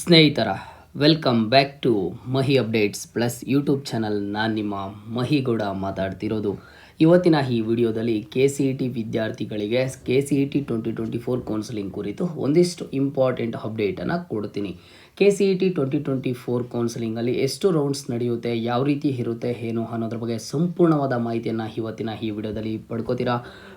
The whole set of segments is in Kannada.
ಸ್ನೇಹಿತರ welcome back to Mahi updates plus YouTube channel ನಾನು ನಿಮ್ಮ ಮಹಿಗೌಡ ಮಾತಾಡ್ತಿರೋದು. ಇವತ್ತಿನ ಈ ವಿಡಿಯೋದಲ್ಲಿ ಕೆ ಸಿ ಇ ಟಿ ವಿದ್ಯಾರ್ಥಿಗಳಿಗೆ K C E T twenty twenty four counselling ಕುರಿತು ಒಂದಿಷ್ಟು ಇಂಪಾರ್ಟೆಂಟ್ ಅಪ್ಡೇಟನ್ನು ಕೊಡ್ತೀನಿ. K C E T twenty twenty four ಕೌನ್ಸಿಲಿಂಗಲ್ಲಿ ಎಷ್ಟು ರೌಂಡ್ಸ್ ನಡೆಯುತ್ತೆ, ಯಾವ ರೀತಿ ಇರುತ್ತೆ, ಏನು ಅನ್ನೋದ್ರ ಬಗ್ಗೆ ಸಂಪೂರ್ಣವಾದ ಮಾಹಿತಿಯನ್ನು ಇವತ್ತಿನ ಈ ವಿಡಿಯೋದಲ್ಲಿ ಪಡ್ಕೋತೀರಾ.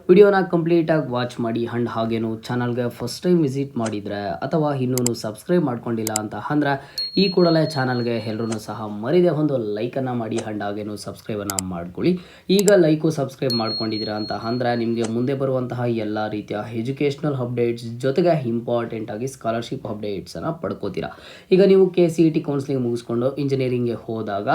ವಿಡಿಯೋನ ಕಂಪ್ಲೀಟಾಗಿ ವಾಚ್ ಮಾಡಿ, ಅಂಡ್ ಹಾಗೇನು ಚಾನಲ್ಗೆ ಫಸ್ಟ್ ಟೈಮ್ ವಿಸಿಟ್ ಮಾಡಿದರೆ ಅಥವಾ ಇನ್ನೂ ಸಬ್ಸ್ಕ್ರೈಬ್ ಮಾಡ್ಕೊಂಡಿಲ್ಲ ಅಂತ ಅಂದ್ರೆ, ಈ ಕೂಡಲೇ ಚಾನಲ್ಗೆ ಎಲ್ಲರೂ ಸಹ ಮರಿದೆ ಒಂದು ಲೈಕನ್ನು ಮಾಡಿ ಹಂಡ್ ಹಾಗೇನು ಸಬ್ಸ್ಕ್ರೈಬನ್ನು ಮಾಡ್ಕೊಳ್ಳಿ. ಈಗ ಲೈಕು ಸಬ್ಸ್ಕ್ರೈಬ್ ಮಾಡ್ಕೊಂಡಿದ್ದೀರಾ ಅಂತ ಅಂದ್ರೆ, ನಿಮಗೆ ಮುಂದೆ ಬರುವಂತಹ ಎಲ್ಲ ರೀತಿಯ ಎಜುಕೇಷ್ನಲ್ ಅಪ್ಡೇಟ್ಸ್ ಜೊತೆಗೆ ಇಂಪಾರ್ಟೆಂಟ್ ಆಗಿ ಸ್ಕಾಲರ್ಶಿಪ್ ಅಪ್ಡೇಟ್ಸನ್ನು ಪಡ್ಕೋತೀರಾ. ಈಗ ನೀವು K C E T counselling ಮುಗಿಸ್ಕೊಂಡು ಇಂಜಿನಿಯರಿಂಗ್ಗೆ ಹೋದಾಗ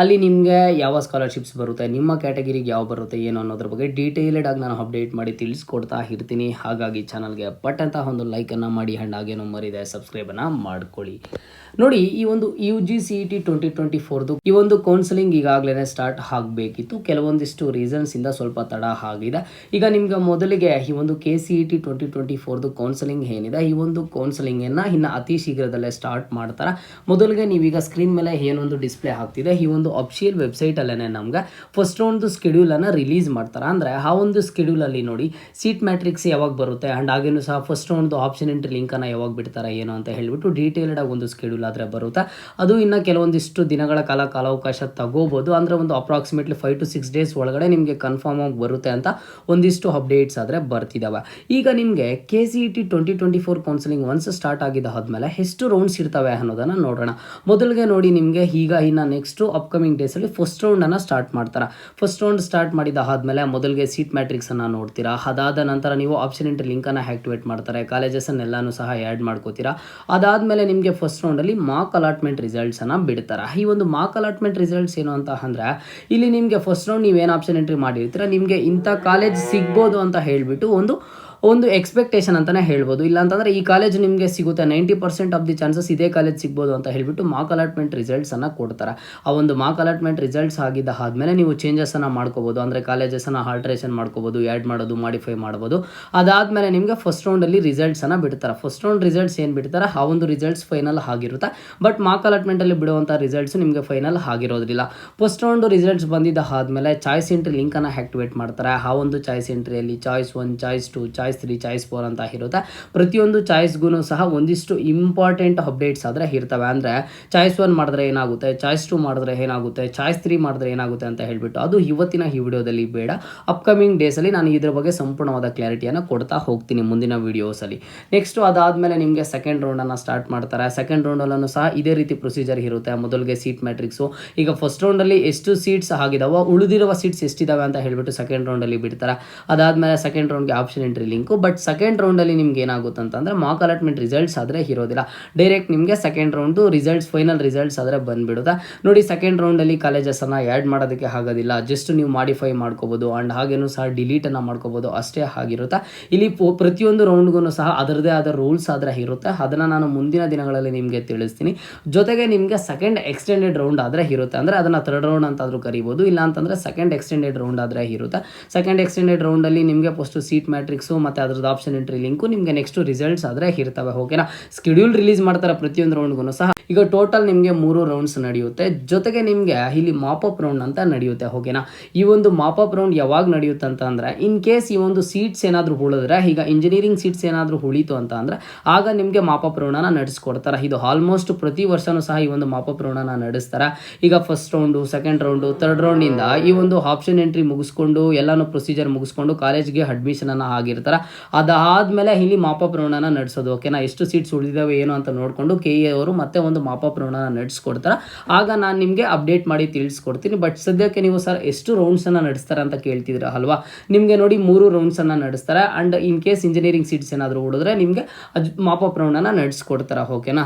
ಅಲ್ಲಿ ನಿಮಗೆ ಯಾವ ಸ್ಕಾಲರ್ಶಿಪ್ಸ್ ಬರುತ್ತೆ, ನಿಮ್ಮ ಕ್ಯಾಟಗರಿಗೆ ಯಾವ ಬರುತ್ತೆ, ಏನು ಅನ್ನೋದ್ರ ಬಗ್ಗೆ ಡೀಟೇಲ್ಡ್ ಆಗಿ ನಾನು ಅಪ್ಡೇಟ್ ಮಾಡಿ ತಿಳಿಸ್ಕೊಡ್ತಾ ಇರ್ತೀನಿ. ಹಾಗಾಗಿ ಚಾನಲ್ಗೆ ಪಟ್ ಅಂತ ಒಂದು ಲೈಕನ್ನು ಮಾಡಿ ಆ್ಯಂಡ್ ಹಾಗೇನೋ ಮರಿದೆ ಸಬ್ಸ್ಕ್ರೈಬನ್ನು ಮಾಡ್ಕೊಳ್ಳಿ. ನೋಡಿ, ಈ ಒಂದು U G C E T twenty twenty ಫೋರ್ದು ಈ ಒಂದು ಕೌನ್ಸಿಲಿಂಗ್ ಈಗಾಗಲೇ ಸ್ಟಾರ್ಟ್ ಆಗಬೇಕಿತ್ತು. ಕೆಲವೊಂದಿಷ್ಟು ರೀಸನ್ಸಿಂದ ಸ್ವಲ್ಪ ತಡ ಆಗಿದೆ. ಈಗ ನಿಮ್ಗೆ ಮೊದಲಿಗೆ ಈ ಒಂದು K C E T twenty twenty ಫೋರ್ದು counselling ಏನಿದೆ, ಈ ಒಂದು ಕೌನ್ಸಿಲಿಂಗನ್ನು ಇನ್ನು ಅತಿ ಶೀಘ್ರದಲ್ಲೇ ಸ್ಟಾರ್ಟ್ ಮಾಡ್ತಾರೆ. ಮೊದಲಿಗೆ ನೀವೀಗ ಸ್ಕ್ರೀನ್ ಮೇಲೆ ಏನೊಂದು ಡಿಸ್ಪ್ಲೇ ಆಗ್ತಿದೆ ಈ ಒಂದು ಅಫಿಷಿಯಲ್ ವೆಬ್ಸೈಟಲ್ಲೇ ನಮ್ಗೆ. ಫಸ್ಟ್ ಒಂದು ಸ್ಕೆಡ್ಯೂಲನ್ನು ರಿಲೀಸ್ ಮಾಡ್ತಾರೆ? ಅಂದರೆ ಆ ಒಂದು ಸ್ಕೆಡ್ಯೂಲಲ್ಲಿ ನೋಡಿ ಸೀಟ್ ಮ್ಯಾಟ್ರಿಕ್ಸ್ ಯಾವಾಗ ಬರುತ್ತೆ? ಆ್ಯಂಡ್ ಹಾಗೇನು ಸಹ ಫಸ್ಟ್ ಒಂದು ಆಪ್ಷನ್ ಎಂಟ್ರಿ ಲಿಂಕನ್ನು ಯಾವಾಗ ಬಿಡ್ತಾರೆ, ಏನು ಅಂತ ಹೇಳಿಬಿಟ್ಟು ಡೀಟೇಲ್ಡಾಗಿ ಒಂದು ಸ್ಕೆಡ್ಯೂಲ್ ಆದರೆ ಬರುತ್ತೆ. ಅದು ಇನ್ನು ಕೆಲವೊಂದಿಷ್ಟು ದಿನಗಳ ಕಾಲ ಕಾಲಾವಕಾಶ ತಗೋಬೋದು. ಅಂದರೆ ಒಂದು approximately five to six days ಒಳಗಡೆ ನಿಮಗೆ ಕನ್ಫರ್ಮ್ ಆಗಿ ಬರುತ್ತೆ ಅಂತ ಒಂದಿಷ್ಟು ಅಪ್ಡೇಟ್ಸ್ ಆದರೆ ಬರ್ತಿದ್ದಾವೆ ಈಗ ನಿಮಗೆ K C E T twenty twenty four counselling once start ಆಗಿದೆ ಆದಮೇಲೆ ಎಷ್ಟು ರೌಂಡ್ಸ್ ಇರ್ತವೆ ಅನ್ನೋದನ್ನು ನೋಡೋಣ. ಮೊದಲಿಗೆ ನೋಡಿ ನಿಮಗೆ ಈಗ ಇನ್ನು ನೆಕ್ಸ್ಟು ಅಪ್ಕಮಿಂಗ್ ಡೇಸಲ್ಲಿ ಫಸ್ಟ್ ರೌಂಡನ್ನು ಸ್ಟಾರ್ಟ್ ಮಾಡ್ತಾರೆ. ಫಸ್ಟ್ ರೌಂಡ್ ಸ್ಟಾರ್ಟ್ ಮಾಡಿದ ಆದಮೇಲೆ ಮೊದಲಿಗೆ ಸೀಟ್ ಮ್ಯಾಟ್ರಿಕ್ಸನ್ನು ನೋಡ್ತೀರಾ. ಅದಾದ ನಂತರ ನೀವು ಆಪ್ಷನ್ ಎಂಟ್ರಿ ಲಿಂಕನ್ನು ಆ್ಯಕ್ಟಿವೇಟ್ ಮಾಡ್ತಾರೆ. ಕಾಲೇಜಸನ್ನೆಲ್ಲನೂ ಸಹ ಆ್ಯಡ್ ಮಾಡ್ಕೋತೀರಾ. ಅದಾದಮೇಲೆ ನಿಮಗೆ ಫಸ್ಟ್ ರೌಂಡಲ್ಲಿ ಮಾಕ್ ಅಲಾಟ್ಮೆಂಟ್ ರಿಸಲ್ಟ್ಸನ್ನು ಬಿಡ್ತಾರೆ. ಈ ಒಂದು ಮಾಕ್ ಅಲಾಟ್ಮೆಂಟ್ ರಿಸಲ್ಟ್ಸ್ ಏನು ಅಂತ ಅಂದರೆ, ಇಲ್ಲಿ ನಿಮಗೆ ಫಸ್ಟ್ ರೌಂಡ್ ನೀವೇನು ಆಪ್ಷನ್ ಎಂಟ್ರಿ ಮಾಡಿರ್ತೀರ, ನಿಮಗೆ ಇಂಥ ಕಾಲೇಜ್ ಸಿಗ್ಬೋದು ಅಂತ ಹೇಳಿಬಿಟ್ಟು ಒಂದು ಒಂದು ಎಕ್ಸ್ಪೆಕ್ಟೇಷನ್ ಅಂತಲೇ ಹೇಳ್ಬೋದು. ಇಲ್ಲ ಅಂತಂದರೆ ಈ ಕಾಲೇಜ್ ನಿಮಗೆ ಸಿಗುತ್ತೆ ninety percent of the chances ಇದೇ ಕಾಲೇಜ್ ಸಿಗ್ಬೋದು ಅಂತ ಹೇಳಿಬಿಟ್ಟು ಮಾಕ್ ಅಲಾಟ್ಮೆಂಟ್ ರಿಸಲ್ಟ್ಸನ್ನು ಕೊಡ್ತಾರೆ. ಆ ಒಂದು ಮಾಕ್ ಅಲಾಟ್ಮೆಂಟ್ ರಿಸಲ್ಟ್ಸ್ ಆಗಿದ್ದ ಆದಮೇಲೆ ನೀವು ಚೇಂಜಸನ್ನು ಮಾಡ್ಕೋಬೋದು. ಅಂದರೆ ಕಾಲೇಜಸನ್ನು ಆಲ್ಟ್ರೇಷನ್ ಮಾಡ್ಕೋಬೋದು ಆ್ಯಡ್ ಮಾಡೋದು ಮಾಡಿಫೈ ಮಾಡ್ಬೋದು. ಅದಾದಮೇಲೆ ನಿಮಗೆ ಫಸ್ಟ್ ರೌಂಡಲ್ಲಿ ರಿಸಲ್ಟ್ಸನ್ನು ಬಿಡ್ತಾರೆ. ಫಸ್ಟ್ ರೌಂಡ್ ರಿಸಲ್ಟ್ಸ್ ಏನು ಬಿಡ್ತಾರೆ? ಆ ಒಂದು ರಿಸಲ್ಟ್ಸ್ ಫೈನಲ್ ಆಗಿರುತ್ತೆ? ಬಟ್ ಮಾಕ್ ಅಲಾಟ್ಮೆಂಟಲ್ಲಿ ಬಿಡುವಂಥ ರಿಸಲ್ಟ್ಸ್ ನಿಮಗೆ ಫೈನಲ್ ಆಗಿರೋದಿಲ್ಲ. ಫಸ್ಟ್ ರೌಂಡ್ ರಿಸಲ್ಟ್ಸ್ ಬಂದಿದ್ದ ಆದಮೇಲೆ ಚಾಯ್ಸ್ ಎಂಟ್ರಿ ಲಿಂಕನ್ನು ಆ್ಯಕ್ಟಿವೇಟ್ ಮಾಡ್ತಾರೆ. ಆ ಒಂದು choice ಎಂಟ್ರಿಯಲ್ಲಿ choice one choice two choice three choice four ಅಂತ ಇರುತ್ತೆ? ಪ್ರತಿಯೊಂದು ಚಾಯ್ಸ್ಗೂ ಸಹ ಒಂದಿಷ್ಟು ಇಂಪಾರ್ಟೆಂಟ್ ಅಪ್ಡೇಟ್ಸ್ ಆದರೆ ಇರ್ತವೆ. ಅಂದರೆ ಚಾಯ್ಸ್ ಒನ್ ಮಾಡಿದ್ರೆ ಏನಾಗುತ್ತೆ? ಚಾಯ್ಸ್ ಟು ಮಾಡಿದ್ರೆ ಏನಾಗುತ್ತೆ? ಚಾಯ್ಸ್ ತ್ರೀ ಮಾಡಿದ್ರೆ ಏನಾಗುತ್ತೆ ಅಂತ ಹೇಳಿಬಿಟ್ಟು ಅದು ಇವತ್ತಿನ ಈ ವಿಡಿಯೋದಲ್ಲಿ ಬೇಡ. ಅಪ್ಕಮಿಂಗ್ ಡೇಸಲ್ಲಿ ನಾನು ಇದ್ರ ಬಗ್ಗೆ ಸಂಪೂರ್ಣವಾದ ಕ್ಲಾರಿಟಿಯನ್ನು ಕೊಡ್ತಾ ಹೋಗ್ತೀನಿ ಮುಂದಿನ ವಿಡಿಯೋಸಲ್ಲಿ ನೆಕ್ಸ್ಟು ಅದಾದಮೇಲೆ ನಿಮಗೆ ಸೆಕೆಂಡ್ ರೌಂಡನ್ನು ಸ್ಟಾರ್ಟ್ ಮಾಡ್ತಾರೆ. ಸೆಕೆಂಡ್ ರೌಂಡಲ್ಲೂ ಸಹ ಇದೇ ರೀತಿ ಪ್ರೊಸೀಜರ್ ಇರುತ್ತೆ. ಮೊದಲಿಗೆ ಸೀಟ್ ಮ್ಯಾಟ್ರಿಕ್ಸು ಈಗ ಫಸ್ಟ್ ರೌಂಡಲ್ಲಿ ಎಷ್ಟು ಸೀಟ್ಸ್ ಆಗಿದಾವೋ, ಉಳಿದಿರುವ ಸೀಟ್ಸ್ ಎಷ್ಟಿದಾವೆ ಅಂತ ಹೇಳಿಬಿಟ್ಟು ಸೆಕೆಂಡ್ ರೌಂಡಲ್ಲಿ ಬಿಡ್ತಾರೆ. ಅದಾದಮೇಲೆ second ರೌಂಡ್ಗೆ option entry link but second ರೌಂಡಲ್ಲಿ ನಿಮ್ಗೆ ಏನಾಗುತ್ತೆ ಅಂತಂದರೆ ಮಾಕ್ ಅಲಾಟ್ಮೆಂಟ್ ರಿಸಲ್ಟ್ಸ್ ಆದರೆ ಇರೋದಿಲ್ಲ. ಡೈರೆಕ್ಟ್ ನಿಮಗೆ second round results final results ಆದರೆ ಬಂದುಬಿಡುತ್ತೆ. ನೋಡಿ ಸೆಕೆಂಡ್ ರೌಂಡಲ್ಲಿ ಕಾಲೇಜಸನ್ನು ಆ್ಯಡ್ ಮಾಡೋದಕ್ಕೆ ಆಗೋದಿಲ್ಲ. ಜಸ್ಟ್ ನೀವು ಮಾಡಿಫೈ ಮಾಡ್ಕೋಬೋದು ಆ್ಯಂಡ್ ಹಾಗೇನೂ ಸಹ ಡಿಲೀಟನ್ನು ಮಾಡ್ಕೋಬೋದು, ಅಷ್ಟೇ ಆಗಿರುತ್ತೆ. ಇಲ್ಲಿ ಪ್ರತಿಯೊಂದು ರೌಂಡ್ಗೂ ಸಹ ಅದರದೇ ಆದ ರೂಲ್ಸ್ ಆದರೆ ಇರುತ್ತೆ. ಅದನ್ನು ನಾನು ಮುಂದಿನ ದಿನಗಳಲ್ಲಿ ನಿಮಗೆ ತಿಳಿಸ್ತೀನಿ. ಜೊತೆಗೆ ನಿಮಗೆ ಸೆಕೆಂಡ್ ಎಕ್ಸ್ಟೆಂಡೆಡ್ ರೌಂಡ್ ಆದರೆ ಇರುತ್ತೆ. ಅಂದರೆ ಅದನ್ನು ಥರ್ಡ್ ರೌಂಡ್ ಅಂತಾದರೂ ಕರಿಬೋದು. ಇಲ್ಲ ಅಂತಂದರೆ ಸೆಕೆಂಡ್ ಎಕ್ಸ್ಟೆಂಡೆಡ್ ರೌಂಡ್ ಆದರೆ ಇರುತ್ತೆ. ಸೆಕೆಂಡ್ ಎಕ್ಸ್ಟೆಂಡೆಡ್ ರೌಂಡಲ್ಲಿ ನಿಮಗೆ ಫಸ್ಟು ಸೀಟ್ ಮ್ಯಾಟ್ರಿಕ್ಸು ಮತ್ತು ಅದ್ರದ್ದು ಆಪ್ಷನ್ ಎಂಟ್ರಿ ಲಿಂಕು ನಿಮಗೆ ನೆಕ್ಸ್ಟ್ ರಿಸಲ್ಟ್ಸ್ ಆದರೆ ಇರ್ತವೆ ಓಕೆನಾ ಸ್ಕೆಡ್ಯೂಲ್ ರಿಲೀಸ್ ಮಾಡ್ತಾರೆ ಪ್ರತಿಯೊಂದು ರೌಂಡ್ಗೂ ಸಹ. ಈಗ ಟೋಟಲ್ ನಿಮಗೆ ಮೂರು ರೌಂಡ್ಸ್ ನಡೆಯುತ್ತೆ. ಜೊತೆಗೆ ನಿಮಗೆ ಇಲ್ಲಿ ಮಾಪಪ್ ರೌಂಡ್ ಅಂತ ನಡೆಯುತ್ತೆ ಓಕೆನಾ ಈ ಒಂದು ಮಾಪಪ್ ರೌಂಡ್ ಯಾವಾಗ ನಡೆಯುತ್ತೆ ಅಂತ ಅಂದರೆ ಇನ್ ಕೇಸ್ ಈ ಒಂದು ಸೀಟ್ಸ್ ಏನಾದರೂ ಉಳಿದ್ರೆ, ಈಗ ಇಂಜಿನಿಯರಿಂಗ್ ಸೀಟ್ಸ್ ಏನಾದರೂ ಉಳಿತು ಅಂತ ಅಂದರೆ, ಆಗ ನಿಮಗೆ ಮಾಪಪ್ ರೌಂಡನ್ನು ನಡೆಸ್ಕೊಡ್ತಾರೆ. ಇದು ಆಲ್ಮೋಸ್ಟ್ ಪ್ರತಿ ವರ್ಷನೂ ಸಹ ಈ ಒಂದು ಮಾಪಪ್ ರೌಂಡನ್ನು ನಡೆಸ್ತಾರೆ. ಈಗ first round second round third ರೌಂಡಿಂದ ಈ ಒಂದು ಆಪ್ಷನ್ ಎಂಟ್ರಿ ಮುಗಿಸ್ಕೊಂಡು, ಎಲ್ಲನೂ ಪ್ರೊಸೀಜರ್ ಮುಗಿಸ್ಕೊಂಡು ಕಾಲೇಜ್ಗೆ ಅಡ್ಮಿಷನನ್ನು ಆಗಿರ್ತಾರೆ. ಅದಾದಮೇಲೆ ಇಲ್ಲಿ ಮಾಪಪ್ ರೌಂಡನ್ನು ನಡೆಸೋದು. ಓಕೆನಾ ಎಷ್ಟು ಸೀಟ್ಸ್ ಉಳಿದಿದ್ದಾವೆ ಏನು ಅಂತ ನೋಡಿಕೊಂಡು ಕೆ ಎ ಅವರು ಮತ್ತೆ ಒಂದು ಮಾಪಪ್ ರೌಂಡನ್ನು ನಡೆಸ್ಕೊಡ್ತಾರೆ. ಆಗ ನಾನು ನಿಮಗೆ ಅಪ್ಡೇಟ್ ಮಾಡಿ ತಿಳಿಸ್ಕೊಡ್ತೀನಿ. ಬಟ್ ಸದ್ಯಕ್ಕೆ ನೀವು ಸರ್ ಎಷ್ಟು ರೌಂಡ್ಸನ್ನು ನಡೆಸ್ತಾರೆ ಅಂತ ಕೇಳ್ತಿದ್ದೀರಾ ಅಲ್ವಾ? ನಿಮಗೆ ನೋಡಿ ಮೂರು ರೌಂಡ್ಸನ್ನು ನಡೆಸ್ತಾರೆ. And in case engineering seats ಏನಾದರೂ ಉಳಿದ್ರೆ ನಿಮಗೆ ಅದು ಮಾಪಪ್ ರೌಂಡನ್ನು ನಡೆಸ್ಕೊಡ್ತಾರೆ. ಓಕೆನಾ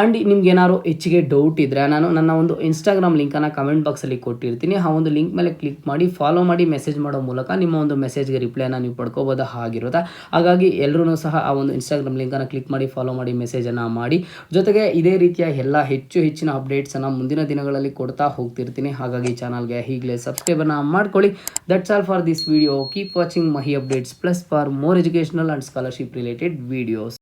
ಆ್ಯಂಡ್ ನಿಮ್ಗೆ ಏನಾದ್ರು ಹೆಚ್ಚಿಗೆ ಡೌಟ್ ಇದ್ದರೆ ನಾನು ನನ್ನ ಒಂದು ಇನ್ಸ್ಟಾಗ್ರಾಮ್ ಲಿಂಕನ್ನು ಕಮೆಂಟ್ ಬಾಕ್ಸಲ್ಲಿ ಕೊಟ್ಟಿರ್ತೀನಿ. ಆ ಒಂದು ಲಿಂಕ್ ಮೇಲೆ ಕ್ಲಿಕ್ ಮಾಡಿ ಫಾಲೋ ಮಾಡಿ ಮೆಸೇಜ್ ಮಾಡೋ ಮೂಲಕ ನಿಮ್ಮ ಒಂದು ಮೆಸೇಜ್ಗೆ ರಿಪ್ಲೈನ ನೀವು ಪಡ್ಕೋಬೋದು ಆಗಿರುತ್ತೆ ಹಾಗಾಗಿ ಎಲ್ಲರೂ ಸಹ ಆ ಒಂದು ಇನ್ಸ್ಟಾಗ್ರಾಮ್ ಲಿಂಕನ್ನು ಕ್ಲಿಕ್ ಮಾಡಿ ಫಾಲೋ ಮಾಡಿ ಮೆಸೇಜನ್ನು ಮಾಡಿ. ಜೊತೆಗೆ ಇದೇ ರೀತಿಯ ಎಲ್ಲ ಹೆಚ್ಚು ಹೆಚ್ಚಿನ ಅಪ್ಡೇಟ್ಸನ್ನು ಮುಂದಿನ ದಿನಗಳಲ್ಲಿ ಕೊಡ್ತಾ ಹೋಗ್ತಿರ್ತೀನಿ. ಹಾಗಾಗಿ ಚಾನಲ್ಗೆ ಈಗಲೇ ಸಬ್ಸ್ಕ್ರೈಬನ್ನು ಮಾಡ್ಕೊಳ್ಳಿ. That's all for this video keep watching Mahi updates plus for more educational and scholarship related videos